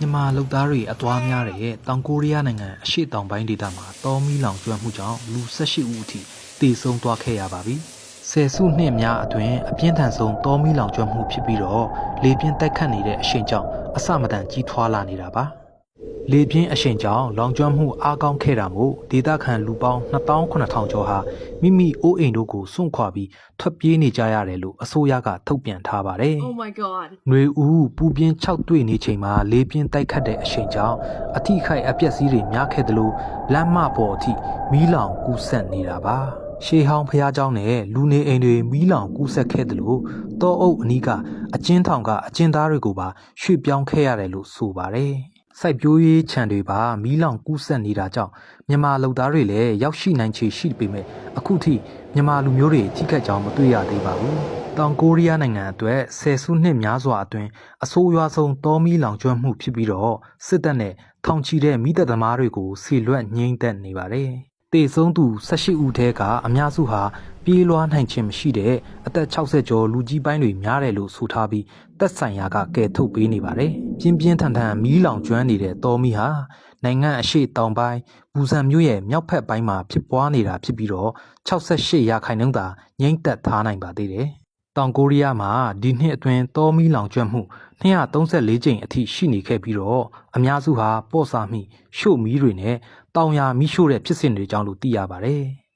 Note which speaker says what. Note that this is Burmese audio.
Speaker 1: မြန်မာလူသားတွေအသွားများတဲ့တောင်ကိုရီးယားနိုင်ငံအရှေ့တောင်ပိုင်းဒေသမှာတောမီလောင်ကျွမ်းမှုကြောင့်လူ18ဦးအထိတေဆုံးသွားခဲ့ရပါပြီ။ဆယ်စုနှစ်များအတွင်းအပြင်းထန်ဆုံးတောမီလောင်ကျွမ်းမှုဖြစ်ပြီးတော့လေပြင်းတိုက်ခတ်နေတဲ့အရှိန်ကြောင့်အဆမတန်ကြီးထွားလာနေတာပါ။ လေပြင်းအရှိန်ကြောင့်လောင်ကျွမ်းမှုအားကောင်းခဲ့တာမို့ဒေသခံလူပေါင်း28000ကျော်ဟာမိမိအိုးအိမ်တို့ကိုစွန့်ခွာပြီးထွက်ပြေးနေကြရတယ်လို့အစိုးရကထုတ်ပြန်ထားပါတယ်။
Speaker 2: Oh my god.
Speaker 1: ຫນွေဦးပူပြင်း6တွေ့နေချိန်မှာလေးပြင်းတိုက်ခတ်တဲ့အချိန်ကြောင့်အထိခိုက်အပျက်စီးတွေများခဲ့သလိုလမ်းမပေါ်အထိမီးလောင်ကူးဆက်နေတာပါရှေးဟောင်းဖျားเจ้าနဲ့လူနေအိမ်တွေမီးလောင်ကူးဆက်ခဲ့သလိုတောအုပ်အနီးကအကျဉ်းထောင်ကအကျဉ်းသားတွေကိုပါရွှေ့ပြောင်းခဲ့ရတယ်လို့ဆိုပါတယ် စိုက်ပျိုးရေးခြံတွေပါမီးလောင်ကူးဆက်နေတာကြောင့်မြန်မာလူသားတွေလည်းရောက်ရှိနိုင်ခြေရှိပေမဲ့အခုထိမြန်မာလူမျိုးတွေထိခိုက်ကြောင်းမတွေ့ရသေးပါဘူး။တောင်ကိုရီးယားနိုင်ငံအတွက်ဆယ်စုနှစ်များစွာအတွင်းအဆိုးရွားဆုံးတောမီလောင်ကျွမ်းမှုဖြစ်ပြီးတော့စစ်တပ်နဲ့ထောင်ချီတဲ့မိသက်သမားတွေကိုဆီလွတ်ငိမ့်သက်နေပါတယ်။ တေဆုံးသူ18ဦးထဲကအများစုဟာပြေးလွှားနိုင်ခြင်းမရှိတဲ့အသက်60ကျော်လူကြီးပိုင်းတွေများတယ်လို့ဆိုထားပြီးသက်ဆိုင်ရာကကယ်ထုတ်ပေးနေပါတယ်။ပြင်းပြင်းထန်ထန်မီးလောင်ကျွမ်းနေတဲ့တောမီဟာနိုင်ငံအရှိတောင်ပိုင်းဘူဆန်မြို့ရဲ့မြောက်ဖက်ပိုင်းမှာဖြစ်ပွားနေတာဖြစ်ပြီးတော့68ရာခိုင်နှုန်းသာငိမ့်သက်ထားနိုင်ပါသေးတယ်။ တောင်ကိုရီးယားမှာဒီနှစ်အတွင်းတောမီလောင်ကျွမ်းမှု234ကြိမ်အထိရှိနေခဲ့ပြီးတော့အများစုဟာပေါ့စာမိရှို့မီးတွေနဲ့တောင်ယာမီးရှို့တဲ့ဖြစ်စဉ်တွေကြောင့်လို့သိရပါတယ်။